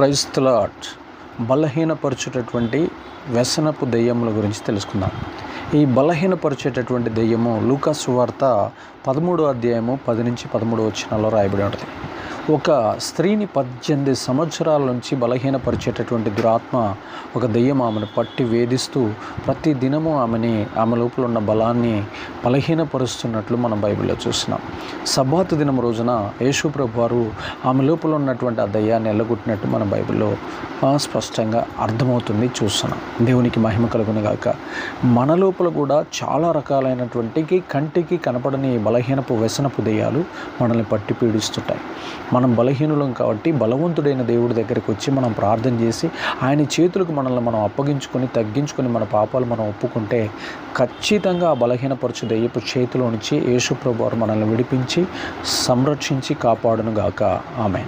క్రైస్తలాట్ బలహీనపరచేటటువంటి వ్యసనపు దెయ్యముల గురించి తెలుసుకుందాం. ఈ బలహీనపరిచేటటువంటి దెయ్యము లూకాసు వార్త పదమూడో అధ్యాయము పది నుంచి పదమూడు వచనాల్లో రాయబడి ఉంటుంది. ఒక స్త్రీని పద్దెనిమిది సంవత్సరాల నుంచి బలహీనపరిచేటటువంటి దురాత్మ ఒక దెయ్యం ఆమెను పట్టి వేధిస్తూ ప్రతి దినము ఆమెని ఆమె లోపల ఉన్న బలాన్ని బలహీనపరుస్తున్నట్లు మనం బైబిల్లో చూస్తున్నాం. సబ్బాతు దినం రోజున యేసు ప్రభు వారు ఆమె లోపల ఉన్నటువంటి ఆ దయ్యాన్ని ఎల్లగొట్టినట్టు మన బైబిల్లో స్పష్టంగా అర్థమవుతుంది చూస్తున్నాం. దేవునికి మహిమ కలుగునగాక మన లోపల కూడా చాలా రకాలైనటువంటి కంటికి కనపడని బలహీనపు వ్యసనపు దెయ్యాలు మనల్ని పట్టి పీడిస్తుంటాయి. మనం బలహీనులం కాబట్టి బలవంతుడైన దేవుడి దగ్గరికి వచ్చి మనం ప్రార్థన చేసి ఆయన చేతులకు మనల్ని మనం అప్పగించుకొని తగ్గించుకొని మన పాపాలు మనం ఒప్పుకుంటే ఖచ్చితంగా ఆ బలహీనపరచు దయ్యపు చేతిలో నుంచి యేసుప్రభు వారు మనల్ని విడిపించి సంరక్షించి కాపాడును గాక ఆమె